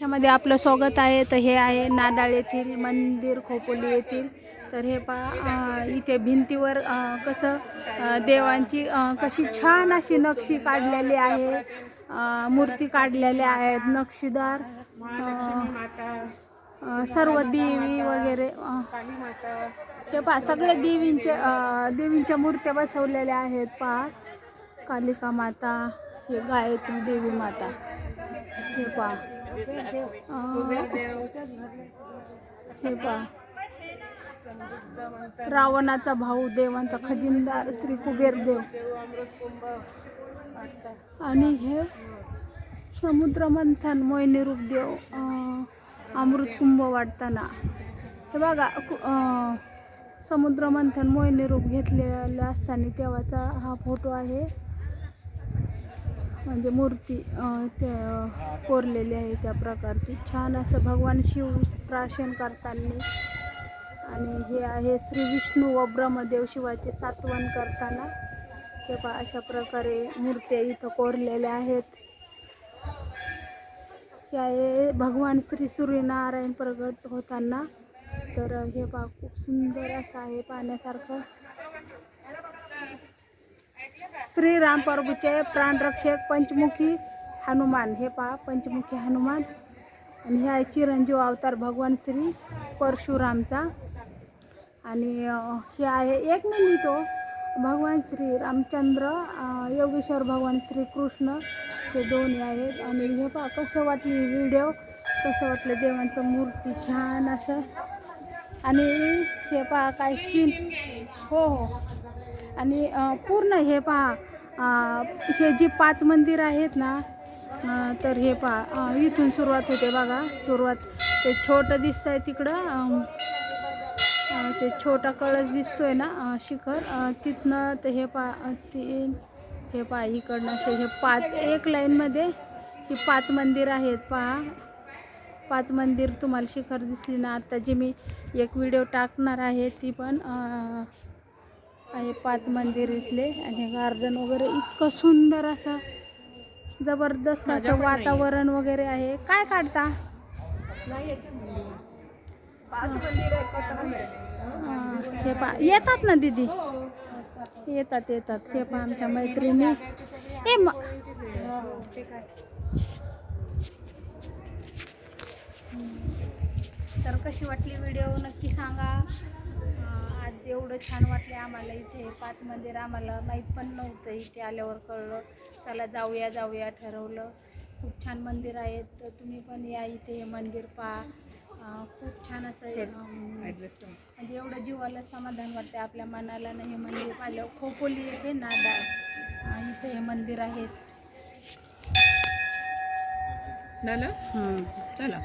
त्याच्यामध्ये आपलं स्वागत आहे. तर हे आहे नाडाळ येथील मंदिर खोपोली येथील. तर हे पा इथे भिंतीवर कसं देवांची कशी छान अशी नक्षी काढलेली आहे. मूर्ती काढलेल्या आहेत नक्षीदार सर्व देवी वगैरे ते पहा सगळ्या देवींचे देवींच्या मूर्त्या बसवलेल्या आहेत. पहा कालिका माता हे गायत्री देवी माता. हे पहा. हे पहा. रावणाचा भाऊ देवांचा खजिनदार श्री कुबेर देव आणि हे समुद्र मंथन मोहिनी देव अमृत कुंभ वाटताना. हे बघा कु- समुद्र मंथन मोहिनी रूप घेतलेलं असताना तेव्हाचा हा फोटो आहे. म्हणजे मूर्ती त्या ते कोरलेली आहे त्या प्रकारची. छान असं भगवान शिव प्राशन करताना. आणि हे आहे श्री विष्णू व ब्रह्मदेव शिवाचे सातवन करताना. ते पहा अशा प्रकारे मूर्त्या इथं कोरलेल्या आहेत. हे आहे भगवान श्री सूर्यनारायण प्रगट होताना. तर हे पहा खूप सुंदर असं आहे पाहण्यासारखं. श्रीराम प्रभूचे प्राणरक्षक पंचमुखी हनुमान. हे पहा पंचमुखी हनुमान. आणि हे आहे चिरंजीव अवतार भगवान श्री परशुरामचा. आणि हे आहे एक मिनिट तो भगवान श्री रामचंद्र योगेश्वर भगवान श्री कृष्ण हे दोन्ही आहेत. आणि हे पहा कसं वाटली व्हिडिओ कसं वाटलं देवांचं मूर्ती? छान असं. आणि हे पहा काय सीन हो हो. आणि पूर्ण हे पहा हे जे पाच मंदिर आहेत ना तर हे पहा इथून सुरुवात होते बघा सुरुवात. ते छोटं दिसतंय तिकडं ते छोटा कळस दिसतोय ना शिखर तिथनं ते हे पा तीन हे पहा इकडनं असे हे पाच एक लाईनमध्ये ही पाच मंदिर आहेत पहा. पाच मंदिर तुम्हाला शिखर दिसली ना आत्ता जे मी एक व्हिडिओ टाकणार आहे ती पण आहे पाच मंदिर इथले आणि गार्डन वगैरे इतकं सुंदर असं जबरदस्त असं वातावरण वगैरे आहे. काय काढता? हे पा येतात ना दीदी? येतात येतात. हे पहा आमच्या मैत्रिणी. ए म तर कशी वाटली व्हिडिओ नक्की सांगा. आज एवढं छान वाटले आम्हाला इथे. पाच मंदिर आम्हाला माहीत पण नव्हतं इथे आल्यावर कळलं. चला जाऊया जाऊया ठरवलं. खूप छान मंदिर आहेत. तर तुम्ही पण या इथे हे मंदिर पहा. खूप छान असं म्हणजे एवढं जीवाला समाधान वाटते आपल्या मनाला. नाही हे मंदिर पाहिलं खोपोली येथे नादाळ अं, इथे हे मंदिर आहेत. झालं? चला.